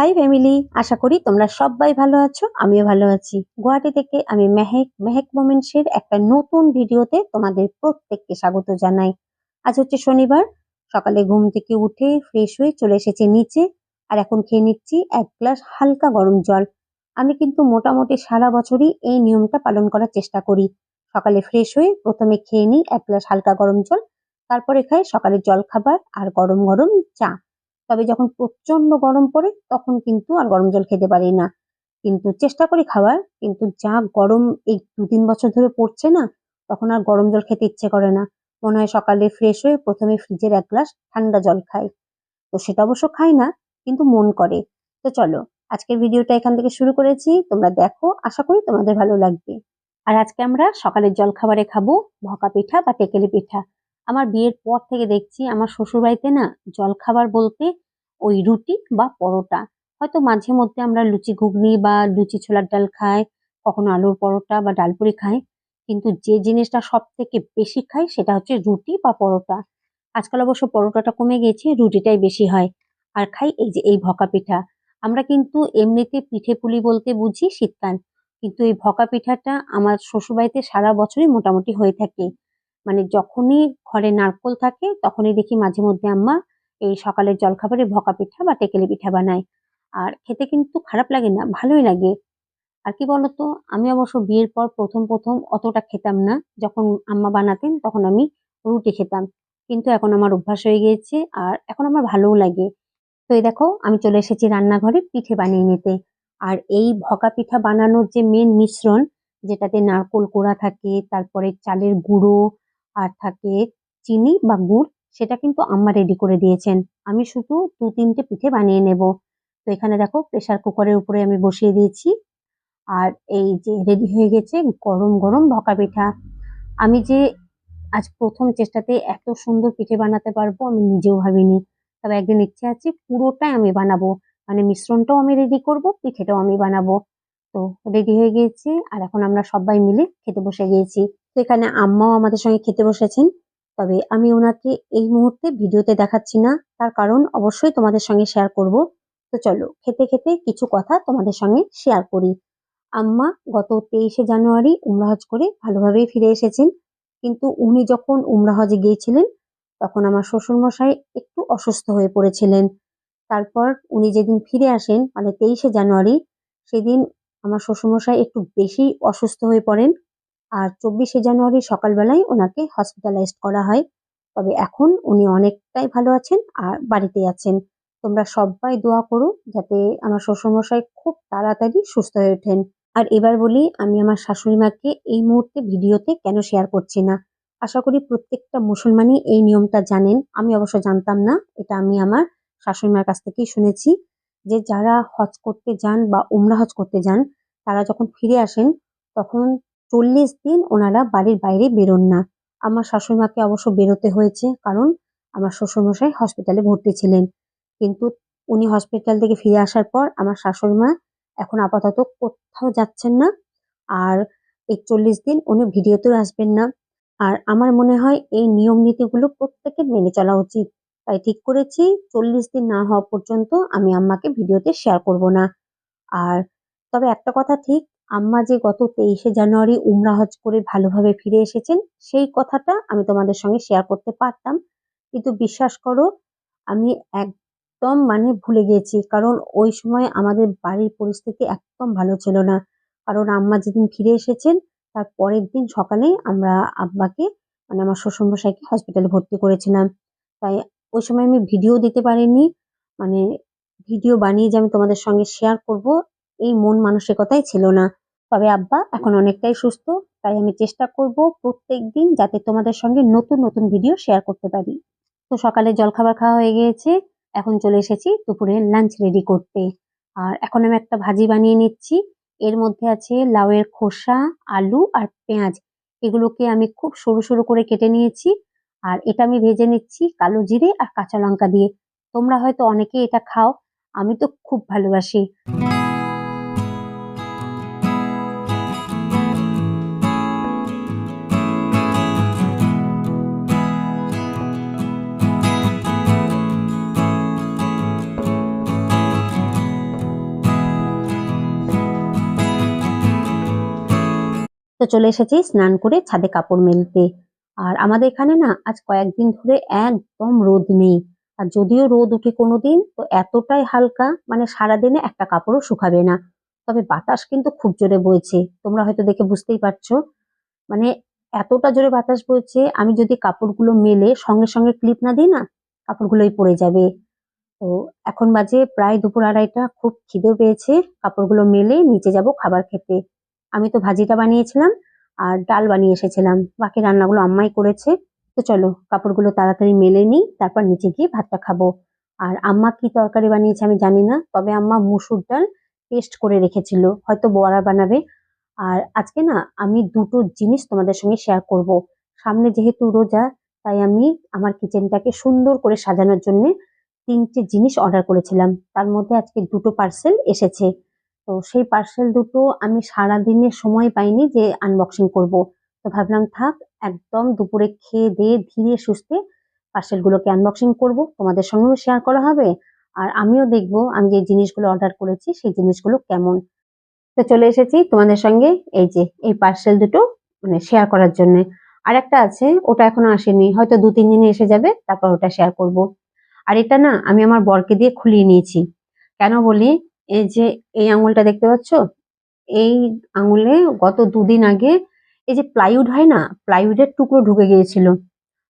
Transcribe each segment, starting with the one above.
High family আশা করি তোমরা সবাই ভালো আছো, আমিও ভালো আছি। গুয়াহাটি থেকে আমি মেহেক মেহেক মোমেন্টসের একটা নতুন ভিডিওতে তোমাদের প্রত্যেককে স্বাগত জানাই। আজ হচ্ছে শনিবার, সকালে ঘুম থেকে উঠে ফ্রেশ হয়ে চলে এসেছে নিচে, আর এখন খেয়ে নিচ্ছি এক গ্লাস হালকা গরম জল। আমি কিন্তু মোটামুটি সারা বছরই এই নিয়মটা পালন করার চেষ্টা করি। সকালে ফ্রেশ হয়ে প্রথমে খেয়ে নিই এক গ্লাস হালকা গরম জল, তারপরে খাই সকালের জল খাবার আর গরম গরম চা। তবে যখন প্রচণ্ড গরম পড়ে, তখন কিন্তু আর গরম জল খেতে পারি না। কিন্তু চেষ্টা করি খাওয়ার, কিন্তু যা গরম এই দু তিন বছর ধরে পড়ছে না, তখন আর গরম জল খেতে ইচ্ছে করে না। মনে হয় সকালে ফ্রেশ হয়ে প্রথমে ফ্রিজের এক গ্লাস ঠান্ডা জল খাই। তো সেটা অবশ্য খাই না, কিন্তু মন করে। তো চলো, আজকের ভিডিওটা এখান থেকে শুরু করেছি। তোমরা দেখো, আশা করি তোমাদের ভালো লাগবে। আর আজকে আমরা সকালের জল খাবারে খাব ভকা পিঠা বা টেকেলি পিঠা। আমার বিয়ের পর থেকে দেখছি আমার শ্বশুর বাড়িতে না জল খাবার বলতে ওই রুটি বা পরোটা। হয়তো মাঝে মধ্যে আমরা লুচি ঘুগনি বা লুচি ছোলার ডাল খাই, কখনো আলুর পরোটা বা ডালপুরি খাই, কিন্তু যে জিনিসটা সব থেকে বেশি খাই সেটা হচ্ছে রুটি বা পরোটা। আজকাল অবশ্য পরোটাটা কমে গেছে, রুটিটাই বেশি হয়। আর খাই এই যে এই ভকা পিঠা। আমরা কিন্তু এমনিতে পিঠে পুলি বলতে বুঝি শীতকাল, কিন্তু এই ভকা পিঠাটা আমার শ্বশুরবাড়িতে সারা বছরই মোটামুটি হয়ে থাকে। মানে যখনই ঘরে নারকোল থাকে, তখনই দেখি মাঝে মধ্যে আম্মা এই সকালের জলখাবারে ভকা পিঠা বা টেকেলি পিঠা বানায়। আর খেতে কিন্তু খারাপ লাগে না, ভালোই লাগে। আর কি বলতো, আমি অবশ্য বিয়ের পর প্রথম প্রথম অতটা খেতাম না। যখন আম্মা বানাতেন, তখন আমি রুটি খেতাম। কিন্তু এখন আমার অভ্যাস হয়ে গিয়েছে আর এখন আমার ভালোও লাগে। তো এই দেখো, আমি চলে এসেছি রান্নাঘরে পিঠে বানিয়ে নিতে। আর এই ভকা পিঠা বানানোর যে মেন মিশ্রণ, যেটাতে নারকোল কোড়া থাকে, তারপরে চালের গুঁড়ো আর থাকে চিনি বা গুড়, সেটা কিন্তু আম্মা রেডি করে দিয়েছেন। আমি শুধু দু তিনটে পিঠে বানিয়ে নেব। তো এখানে দেখো প্রেশার কুকারের উপরে আমি বসিয়ে দিয়েছি। আর এই যে রেডি হয়ে গেছে গরম গরম ভকা পিঠা। আমি যে আজ প্রথম চেষ্টাতে এত সুন্দর পিঠে বানাতে পারব আমি নিজেও ভাবিনি। তবে একদিন ইচ্ছে আছে পুরোটাই আমি বানাবো। মানে মিশ্রণটাও আমি রেডি করব, পিঠেটাও আমি বানাবো। তো রেডি হয়ে গিয়েছে। আর এখন আমরা সবাই মিলে খেতে বসে গিয়েছি। তো এখানে আম্মাও আমাদের সঙ্গে খেতে বসেছেন। তবে আমি ওনাকে এই মুহূর্তে ভিডিওতে দেখাচ্ছি না। তার কারণ অবশ্যই তোমাদের সঙ্গে শেয়ার করব। তো চলো, খেতে খেতে কিছু কথা তোমাদের সঙ্গে শেয়ার করি। আম্মা গত তেইশে জানুয়ারি উমরাহজ করে ভালোভাবেই ফিরে এসেছেন। কিন্তু উনি যখন উমরাহজে গিয়েছিলেন, তখন আমার শ্বশুরমশাই একটু অসুস্থ হয়ে পড়েছিলেন। তারপর উনি যেদিন ফিরে আসেন মানে তেইশে জানুয়ারি, সেদিন আমার শ্বশুরমশাই একটু বেশি অসুস্থ হয়ে পড়েন। আর চব্বিশে জানুয়ারি সকালবেলায় ওনাকে হসপিটালাইজড করা হয়। তবে এখন উনি অনেকটাই ভালো আছেন আর বাড়িতে আছেন। তোমরা সবাই দোয়া করো যাতে আমার শ্বশুরমশাই খুব তাড়াতাড়ি সুস্থ হয়ে ওঠেন। আর এবার বলি, আমি আমার শাশুড়ি মাকে এই মুহূর্তে ভিডিওতে কেন শেয়ার করছি না? আশা করি প্রত্যেকটা মুসলমানই এই নিয়মটা জানেন। আমি অবশ্য জানতাম না, এটা আমি আমার শাশুড়ি মার কাছ থেকেই শুনেছি যে যারা হজ করতে যান বা উমরা হজ করতে যান, তারা যখন ফিরে আসেন, তখন চল্লিশ দিন ওনারা বাড়ির বাইরে বেরোন না। আমার শাশুড়িমাকে অবশ্য বেরোতে হয়েছে, কারণ আমার শ্বশুরমশাই হসপিটালে ভর্তি ছিলেন। কিন্তু উনি হসপিটাল থেকে ফিরে আসার পর আমার শাশুড়িমা এখন আপাতত কোথাও যাচ্ছেন না আর এই চল্লিশ দিন উনি ভিডিওতেও আসবেন না। আর আমার মনে হয় এই নিয়ম নীতিগুলো প্রত্যেকের মেনে চলা উচিত। তাই ঠিক করেছি, চল্লিশ দিন না হওয়া পর্যন্ত আমি আম্মাকে ভিডিওতে শেয়ার করব না। আর তবে একটা কথা ঠিক আম্মা যে গত তেইশে জানুয়ারি উমরা হজ করে ভালোভাবে ফিরে এসেছেন, সেই কথাটা আমি তোমাদের সঙ্গে শেয়ার করতে পারতাম। কিন্তু বিশ্বাস করো, আমি একদম মানে ভুলে গিয়েছি, কারণ ওই সময় আমাদের বাড়ির পরিস্থিতি একদম ভালো ছিল না। কারণ আম্মা যেদিন ফিরে এসেছেন, তার পরের দিন সকালেই আমরা আব্বাকে মানে আমার শ্বশুরমশাইকে হসপিটালে ভর্তি করেছিলাম। তাই ওই সময় আমি ভিডিও দিতে পারিনি মানে ভিডিও বানিয়ে যে আমি তোমাদের সঙ্গে শেয়ার করব, এই মন মানসিকতাই ছিল না। তবে আব্বা, এখন অনেকটাই সুস্থ, তাই আমি চেষ্টা করব প্রত্যেক দিন যাতে তোমাদের সঙ্গে নতুন নতুন ভিডিও শেয়ার করতে পারি। তো সকালে জলখাবার খাওয়া হয়ে গিয়েছে, এখন চলে এসেছি দুপুরে লাঞ্চ রেডি করতে। আর এখন আমি একটা ভাজি বানিয়ে নিচ্ছি, এর মধ্যে আছে লাউয়ের খোসা, আলু আর পেঁয়াজ। এগুলোকে আমি খুব সরু সরু করে কেটে নিয়েছি, আর এটা আমি ভেজে নিচ্ছি কালো জিরে আর কাঁচা লঙ্কা দিয়ে। তোমরা হয়তো অনেকে এটা খাও, আমি তো খুব ভালোবাসি। চলে এসেছি স্নান করে ছাদে কাপড় মেলতে। আর আমাদের এখানে না আজ কয়েকদিন ধরে একদম রোদ নেই। আর যদিও রোদ উঠে কোনোদিন, তো এতটাই হালকা মানে সারাদিনে একটা কাপড়ও শুকাবে না। তবে বাতাস কিন্তু খুব জোরে বইছে, তোমরা হয়তো দেখে বুঝতেই পারছ। মানে এতটা জোরে বাতাস বইছে, আমি যদি কাপড়গুলো মেলে সঙ্গে সঙ্গে ক্লিপ না দিই না, কাপড়গুলোই পড়ে যাবে। তো এখন বাজে প্রায় দুপুর আড়াইটা, খুব খিদেও পেয়েছে। কাপড়গুলো মেলে নিচে যাব খাবার খেতে। আমি তো ভাজিটা বানিয়েছিলাম আর ডাল বানিয়ে এসেছিলাম। বাকি রান্নাগুলো আম্মাই করেছে। তো চলো, কাপড়গুলো তাড়াতাড়ি মেলে নিই, তারপর নিচে গিয়ে ভাতটা খাব। আর আম্মা কি তরকারি বানিয়েছে আমি জানি না, তবে আম্মা মুসুর ডাল পেস্ট করে রেখেছিল, হয়তো বড়া বানাবে। আর আজকে না, আমি দুটো জিনিস তোমাদের সঙ্গে শেয়ার করব। সামনে যেহেতু রোজা, তাই আমি আমার কিচেনটাকে সুন্দর করে সাজানোর জন্য তিনটে জিনিস অর্ডার করেছিলাম। তার মধ্যে আজকে দুটো পার্সেল এসেছে। তো সেই পার্সেল দুটো আমি সারা দিনের সময় পাইনি যে আনবক্সিং করব। তো ভাবলাম থাক, একদম দুপুরে খেয়ে দিয়ে ধীরে সুস্থে পার্সেলগুলোকে আনবক্সিং করব। তোমাদের সঙ্গেও শেয়ার করা হবে আর আমিও দেখব আমি যে জিনিসগুলো অর্ডার করেছি সেই জিনিসগুলো কেমন। তো চলে এসেছি তোমাদের সঙ্গে এই যে, এই পার্সেল দুটো মানে শেয়ার করার জন্য। আর একটা আছে, ওটা এখনও আসেনি, হয়তো দু, তিন দিনে এসে যাবে, তারপর ওটা শেয়ার করব। আর এটা না আমি আমার বরকে দিয়ে খুলিয়ে নিয়েছি। কেন বলি? এই যে এই আঙুলটা দেখতে পাচ্ছ? এই আঙুলে গত দুদিন আগে এই যে প্লাইউড হয় না? প্লাইউডের টুকরো ঢুকে গিয়েছিল।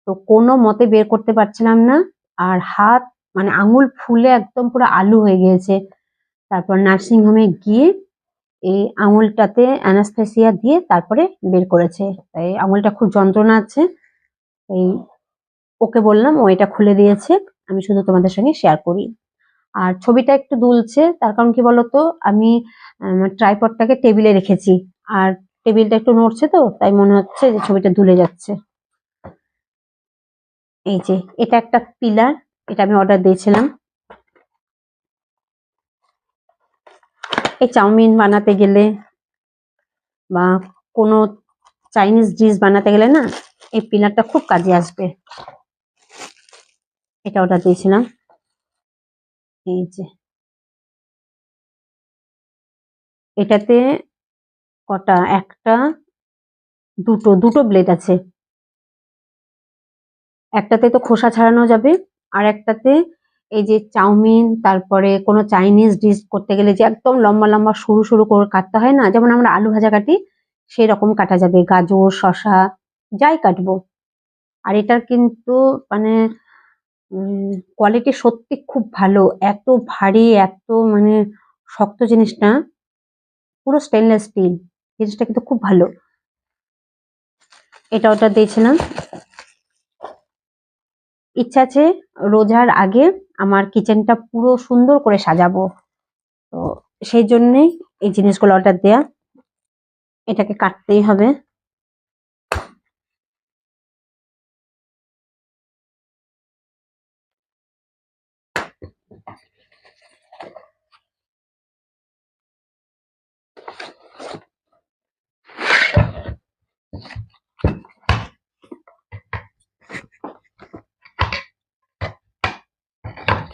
তো কোনো মতে বের করতে পারছিলাম না। আর হাত মানে আঙুল ফুলে একদম পুরো আলু হয়ে গিয়েছে। তারপর নার্সিং হোমে গিয়ে এই আঙুলটাতে অ্যানাস্থেসিয়া দিয়ে তারপরে বের করেছে। তাই আঙুলটা খুব যন্ত্রণা আছে। এই ওকে বললাম, ও এটা খুলে দিয়েছে। আমি শুধু তোমাদের সঙ্গে শেয়ার করি। আর ছবিটা একটু দুলছে, তার কারণ কি বলতো? আমি ট্রাইপডটাকে টেবিলে রেখেছি। আর টেবিলটা একটু নড়ছে তো, তাই মনে হচ্ছে যে ছবিটা দুলে যাচ্ছে। এই যে, এটা একটা পিলার এটা আমি অর্ডার দিয়েছিলাম। এই চাউমিন বানাতে গেলে বা কোনো চাইনিজ ডিশ বানাতে গেলে না, এই পিলারটা খুব কাজে আসবে। এটা অর্ডার দিয়েছিলাম। এই যে। এটাতে কটা? একটা, দুটো দুটো ব্লেড আছে। একটাতে তো খোসা ছাড়ানো যাবে আর একটাতে এই যে চাউমিন, তারপরে কোনো চাইনিজ ডিশ করতে গেলে যে একদম লম্বা লম্বা, সরু সরু করে কাটতে হয় না? যেমন আমরা আলু ভাজা কাটি সেই রকম কাটা যাবে। গাজর শশা যাই কাটবো। আর এটার কিন্তু মানে কোয়ালিটি সত্যি খুব ভালো। এত ভারী, এত মানে শক্ত জিনিসটা পুরো স্টেনলেস স্টিল জিনিসটা কিন্তু খুব ভালো। এটা অর্ডার দিয়েছিলাম। ইচ্ছা আছে রোজার আগে আমার কিচেনটা পুরো সুন্দর করে সাজাবো। তো সেই জন্যেই এই জিনিসগুলো অর্ডার দেয়া। এটাকে কাটতেই হবে।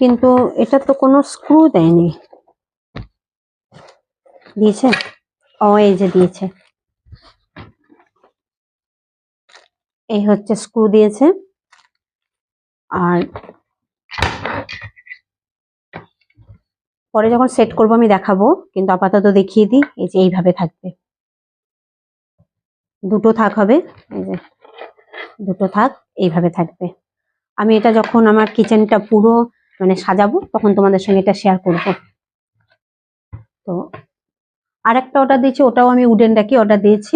কিন্তু এটা তো কোনো স্ক্রু দেয়নি। দিয়েছে? ও, এই যে দিয়েছে। এই হচ্ছে স্ক্রু দিয়েছে। আর পরে যখন সেট করব আমি দেখাবো, কিন্তু আপাতত দেখিয়ে দিই, এই যে এইভাবে থাকবে। দুটো থাক হবে, এই যে দুটো থাক, এইভাবে থাকবে। আমি এটা যখন আমার কিচেনটা পুরো মানে সাজাবো, তখন তোমাদের সঙ্গে এটা শেয়ার করব। তো আর একটা অর্ডার দিয়েছি, ওটাও আমি উডেন ডাকি অর্ডার দিয়েছি।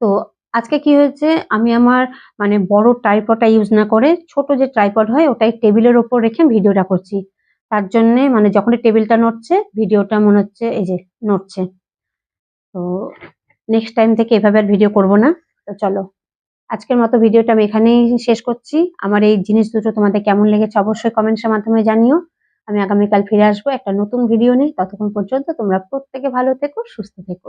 তো আজকে কি হয়েছে, আমি আমার মানে বড় ট্রাইপডটা ইউজ না করে ছোট যে ট্রাইপড হয়, ওটাই টেবিলের ওপর রেখে ভিডিওটা করছি। তার জন্য মানে যখনই টেবিলটা নড়ছে, ভিডিওটা মনে হচ্ছে এই যে নড়ছে। তো নেক্সট টাইম থেকে এভাবে আর ভিডিও করব না। তো চলো। আজকের মতো ভিডিওটা আমি এখানেই শেষ করছি। আমার এই জিনিস দুটো তোমাদের কেমন লেগেছে অবশ্যই কমেন্টসের মাধ্যমে জানিও। আমি আগামীকাল ফিরে আসব একটা নতুন ভিডিও নিয়ে। ততক্ষণ পর্যন্ত তোমরা প্রত্যেকে ভালো থেকো, সুস্থ থেকো।